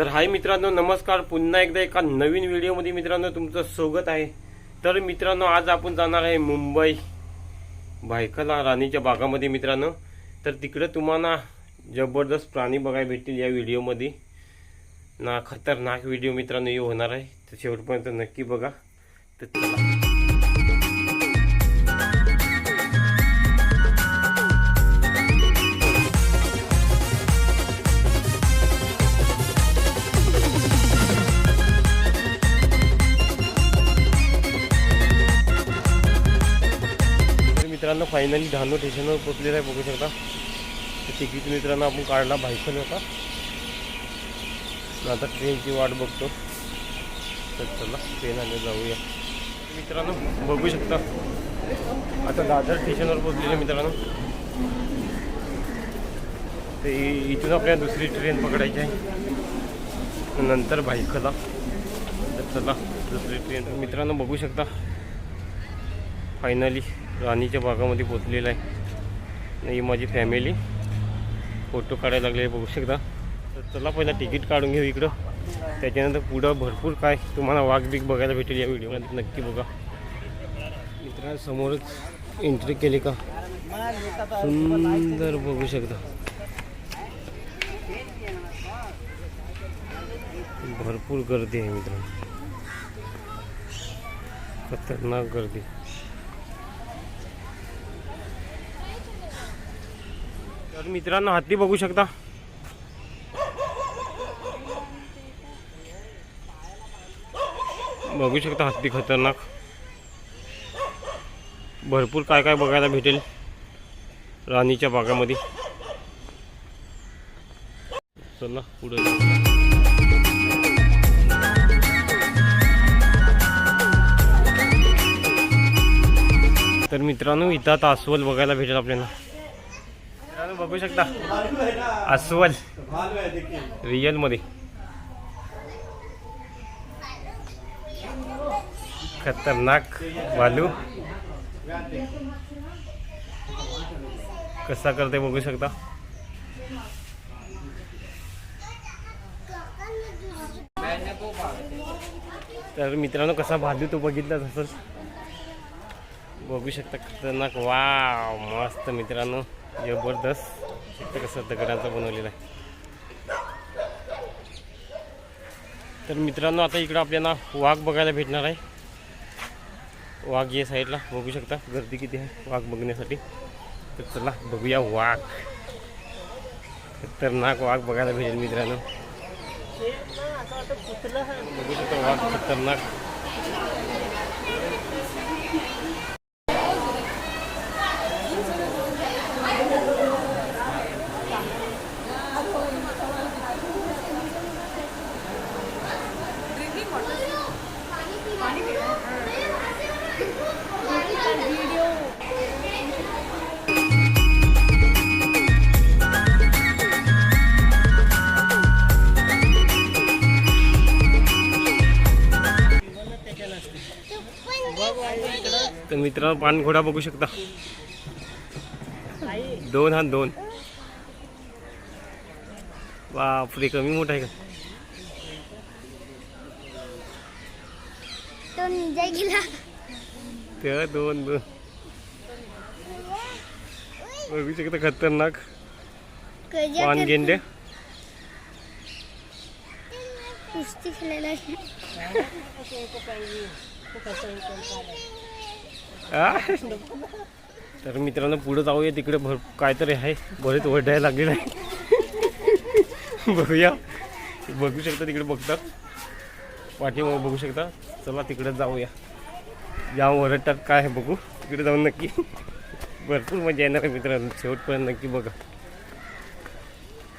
तर हाय मित्रांनो नमस्कार. पुन्हा एकदा एका नवीन व्हिडिओमध्ये मित्रांनो तुमचं स्वागत आहे. तर मित्रांनो आज आपण जाणार आहे मुंबई. भायखला राणीच्या बागामध्ये मित्रांनो. तर तिकडे तुम्हाला जबरदस्त प्राणी बघायला भेटतील या व्हिडिओमध्ये. ना खतरनाक व्हिडिओ मित्रांनो हे होणार आहे. तर शेवटपर्यंत नक्की बघा. तर मित्रांनो फायनली धानो स्टेशनवर पोचलेलं आहे बघू शकता. तिकीट मित्रांनो आपण काढला भायखल होता. आता ट्रेनची वाट बघतो. तर चला ट्रेन आले जाऊया. मित्रांनो बघू शकता. आता दादर स्टेशनवर पोचलेले मित्रांनो. ते इथून आपल्याला दुसरी ट्रेन पकडायची आहे. नंतर भायखला तर चला दुसरी ट्रेन मित्रांनो बघू शकता. फायनली राणीच्या भागामध्ये पोचलेला आहे. ही माझी फॅमिली फोटो काढायला लागले बघू शकता. तर चला पहिला तिकीट काढून घेऊ इकडं. त्याच्यानंतर पुढं भरपूर काय तुम्हाला वाघ बीक बघायला भेटेल या व्हिडिओमध्ये नक्की बघा. मित्रांनो समोरच एंट्री केली का? सुंदर बघू शकता. भरपूर गर्दी आहे मित्रांनो. खतरनाक गर्दी. तर मित्रांनो हत्ती बघू शकता. बघू शकता हत्ती खतरनाक. भरपूर काय काय बघायला भेटेल राणीच्या बागामध्ये. चला पुढे तर मित्रांनो इथं आता अस्वल बघायला भेटेल आपल्याला. बघू शकता. अस्वल. रिअलमध्ये. खतरनाक भालू कसा करते बघू शकता. तर मित्रांनो कसा भालू तो बघितला तसंच. बघू शकता खतरनाक. वा मस्त मित्रांनो. जबरदस्त. कसं दगडांचा बनवलेला आहे. तर मित्रांनो आता इकडं आपल्याला वाघ बघायला भेटणार आहे. वाघ या साईडला बघू शकता. गर्दी किती आहे वाघ बघण्यासाठी. तर चला बघूया वाघ. खतरनाक वाघ बघायला भेटेल मित्रांनो. बघू शकता वाघ खतरनाक. तर मित्रांनो पाणघोडा बघू शकता. दोन हा दोन. बापरे कमी मोठा आहे का? तो निजा गेला. ते दोन दोन. बघू शकता खतरनाक. कजा पान गेंडे. कुस्ती खेळायला आ? तर मित्रांनो पुढे जाऊया तिकडे. भर काहीतरी आहे. बरेच ओढायला लागलेलं आहे. बघूया. बघू शकता तिकडे बघतात पाठीमागे बघू शकता. चला तिकडे जाऊया. या ओरडतात काय आहे बघू. तिकडे जाऊन नक्की. भरपूर मजा येणार आहे मित्रांनो. शेवटपर्यंत नक्की बघा.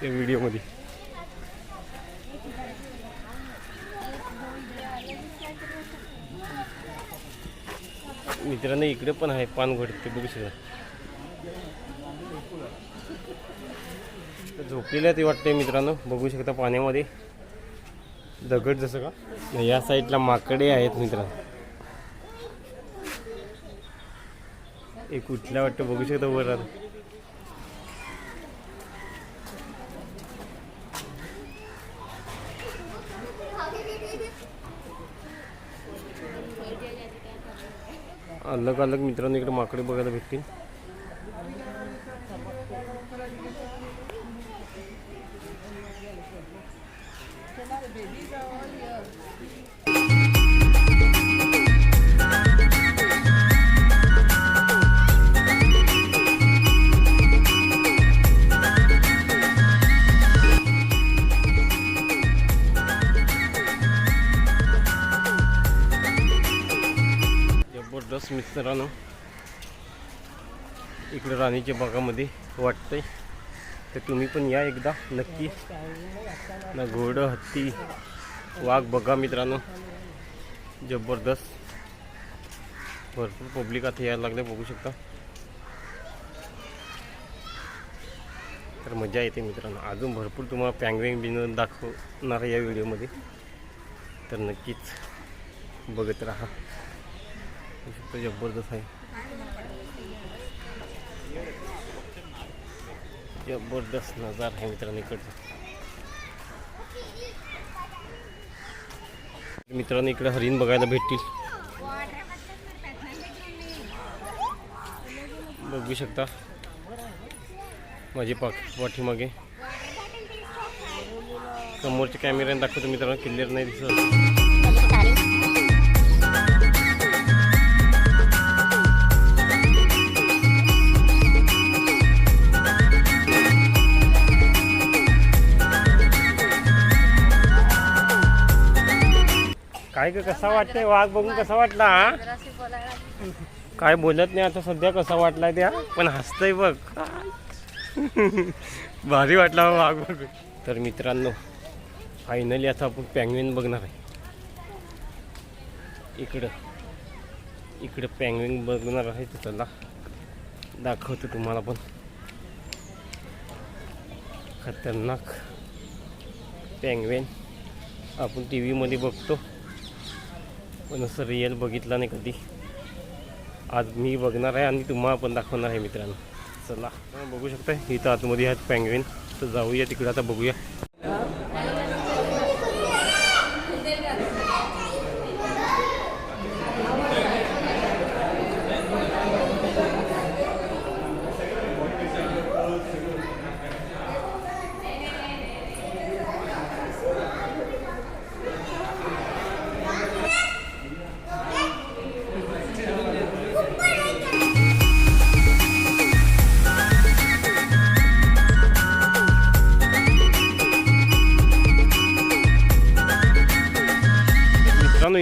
त्या व्हिडिओमध्ये. मित्रांनो इकडे पण आहे पानघोड ते बघू शकता. तर झोपलेलं ते वाटते मित्रांनो बघू शकता पाण्यामध्ये. दगड जसं का? या साईडला माकडे आहेत मित्रांनो. एक कुठल्या वाटतं बघू शकता वर अलग अलग मित्रांनो इकडे माकडे बघायला भेटतील. जबरदस्त मित्रांनो इकडे राणीच्या भागामध्ये वाटतंय. तर तुम्ही पण या एकदा नक्की. ना घोडं हत्ती वाघ बघा मित्रांनो. जबरदस्त. भरपूर पब्लिक आता यायला लागले बघू शकता. तर मजा येते मित्रांनो. अजून भरपूर तुम्हाला पँगवेंग बिन दाखवणार आहे या व्हिडिओमध्ये तर नक्कीच बघत राहा. शकता जबरदस्त आहे. जबरदस्त नजार आहे मित्रांनो इकडचा. मित्रांनो इकडे हरिण बघायला भेटतील. बघू शकता. माझे पाक पाठीमागे. समोरच्या कॅमेऱ्याने दाखवतो मित्रांनो क्लिअर नाही दिसत. काय ग कसा वाटतंय? वाघ बघून कसा वाटला हा? काय बोलत नाही आता सध्या कसा वाटलाय त्या? पण हसतय बघ. भारी वाटला वाघ बघ तर मित्रांनो फायनली आता आपण पँगविन बघणार आहे. इकडं इकडं पँगविन बघणार आहे तर चला दाखवतो तुम्हाला पण. खतरनाक पँगवेन आपण टी व्हीमध्ये बघतो. पण असं रिअल बघितला नाही कधी. आज मी बघणार आहे आणि तुम्हाला पण दाखवणार आहे मित्रांनो. चला बघू शकता इथं आतमध्ये आहेत पँगविन तर जाऊया तिकडे आता बघूया.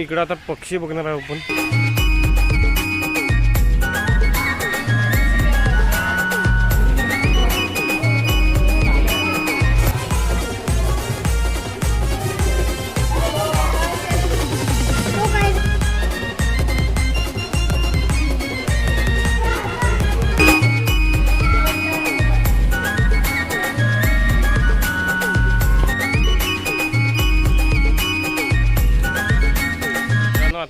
इकडं आता पक्षी बघणार आहे आपण.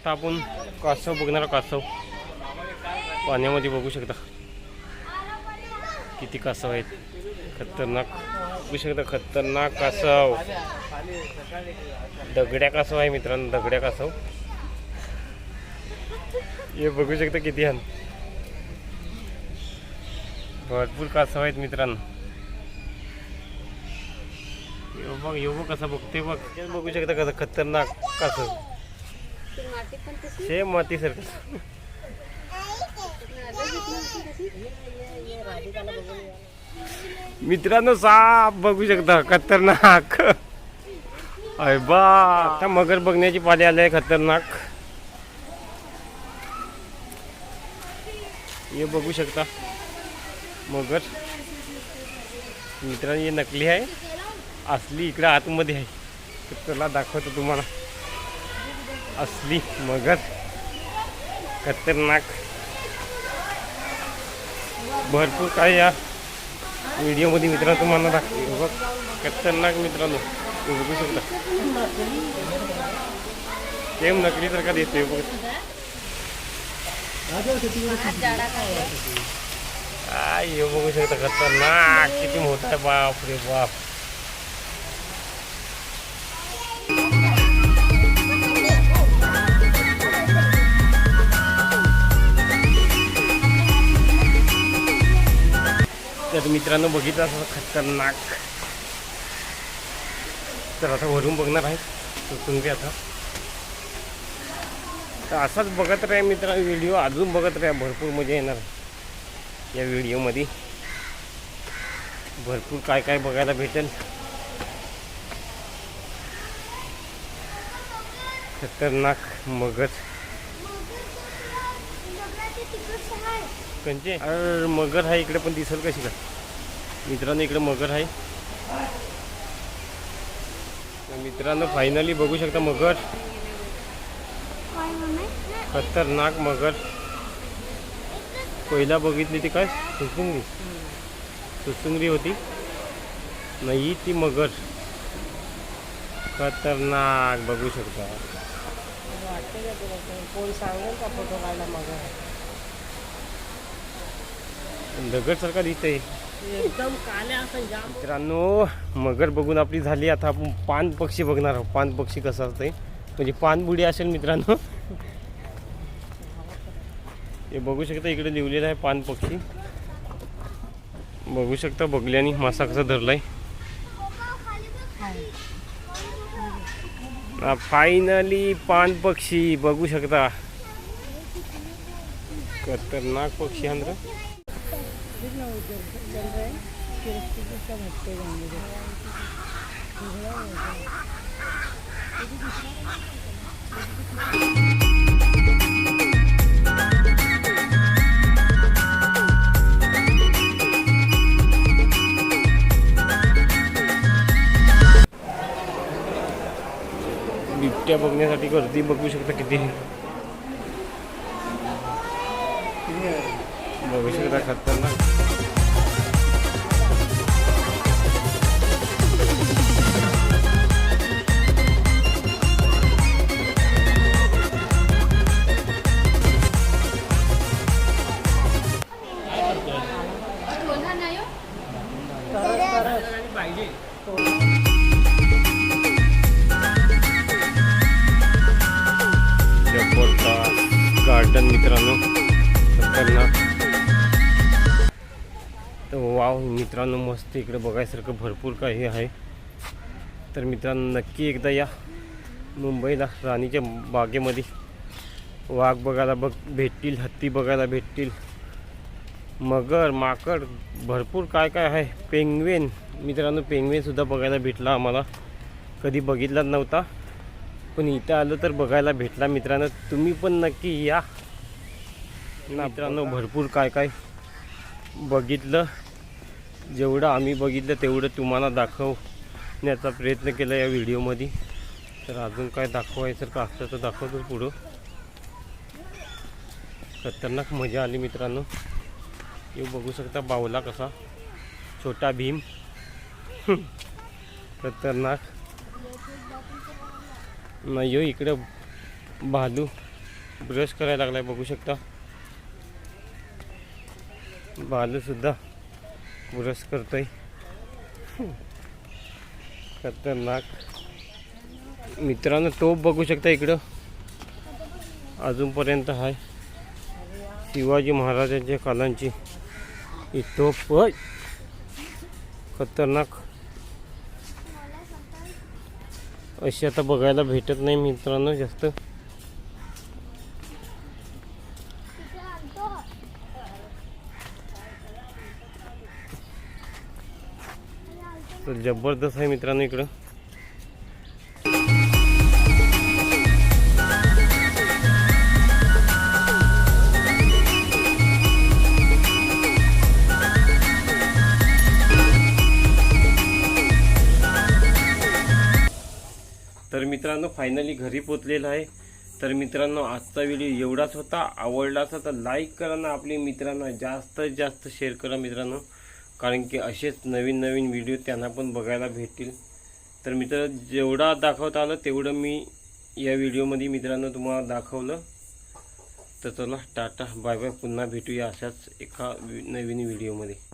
आता आपण कासव बघणार कासव. पाण्यामध्ये बघू शकता. किती कासव आहेत. खतरनाक. बघू शकता खतरनाक कासव. दगड्या कासव आहे मित्रांनो दगड्या कासव. हे बघू शकता किती हन भरपूर कासव आहेत मित्रांनो. बघ येऊ बघ कसा बघते बघ. बघू शकता कसं खतरनाक कासव. सेम माती सर मित्रांनो साप बघू शकता खतरनाक. अय बा आता मगर बघण्याची पाली आले खतरनाक. हे बघू शकता मगर. मित्रांनो हे नकली आहे. असली इकडं आतमध्ये आहे. तर त्याला दाखवतो तुम्हाला. असली मगर खतरनाक. भरपूर काय या व्हिडिओमध्ये मित्रांनो तुम्हाला दाखव बघ खतरनाक मित्रांनो. बघू शकता. सेम का देते बघ. काय बघू शकता खतरनाक. किती मोठा आहे बाप रे बाप. तर मित्रांनो बघितलं असं खतरनाक. तर आता वरून बघणार आहे. तुम्ही आता. तर असाच बघत राहा मित्रांनो व्हिडिओ अजून बघत राहा. भरपूर मजा येणार या व्हिडिओमध्ये. भरपूर काय काय बघायला भेटेल. खतरनाक मगज कंचे? अरे मगर आहे इकडे पण दिसेल कशी का मित्रांनो इकडे मगर आहे. मित्रांनो फायनली बघू शकता मगर. खतरनाक मगर. पहिला बघितली ती काय? सुसुंगरी सुसुंगरी होती. नाही ती मगर. खतरनाक बघू शकता. दगड सारखा तुला एकदम काल्या असं मित्रांनो मगर बघून आपली झाली. आता आपण पान पक्षी बघणार आहोत. पान पक्षी कसं असतंय. म्हणजे पानबुडी असेल मित्रांनो. हे बघू शकता इकडे लिहिलेलं आहे पान पक्षी. बघू शकता बघल्याने मासा कसा धरलाय. फायनली पान पक्षी. बघू शकता. खतरनाक पक्षी आंध्र बिबट्या बघण्यासाठी गर्दी बघू शकता किती बघू शकता खतरनाक. मित्रांनो. खतरनाक तर वाव मित्रांनो मस्त इकडे बघायसारखं भरपूर काही आहे. तर मित्रांनो नक्की एकदा या मुंबईला राणीच्या बागेमध्ये. वाघ बघायला बघ भेटतील हत्ती बघायला भेटतील. मगर माकड भरपूर काय काय आहे. पेंगवेन मित्रांनो पेंगवेनसुद्धा बघायला भेटला आम्हाला. कधी बघितलाच नव्हता. पण इथं आलं तर बघायला भेटला मित्रांनो. तुम्ही पण नक्की या. मित्रांनो भरपूर काय काय बघितलं. जेवढं आम्ही बघितलं तेवढं तुम्हाला दाखवण्याचा प्रयत्न केला या व्हिडिओमध्ये. तर अजून काय दाखवायचं का? असतं तर दाखवतो पुढं. खतरनाक मजा आली मित्रांनो. हे बघू शकता बावला कसा? छोटा भीम. खतरनाक. नाही हो इकडे भालू ब्रश करायला लागलाय बघू शकता. बालूसुद्धा ब्रश करतोय खतरनाक. मित्रांनो तोप बघू शकता इकडं. अजूनपर्यंत आहे शिवाजी महाराजांच्या कालांची ही टोप. खतरनाक. अशी आता बघायला भेटत नाही मित्रांनो जास्त. जबरदस्त आहे मित्रांनो इकडं. तर मित्रांनो फायनली घरी पोचलेलं आहे. तर मित्रांनो आजचा व्हिडिओ एवढाच होता. आवडला असा तर लाईक करा ना आपल्या मित्रांना. जास्तीत जास्त शेअर करा मित्रांनो. कारण की असेच नवीन नवीन व्हिडिओ त्यांना पण बघायला भेटतील. तर मित्र जेवढा दाखवता आलं तेवढं मी या व्हिडिओमध्ये मित्रांनो तुम्हाला दाखवलं. तर चला टाटा बाय बाय. पुन्हा भेटूया अशाच एका वि- नवीन व्हिडिओमध्ये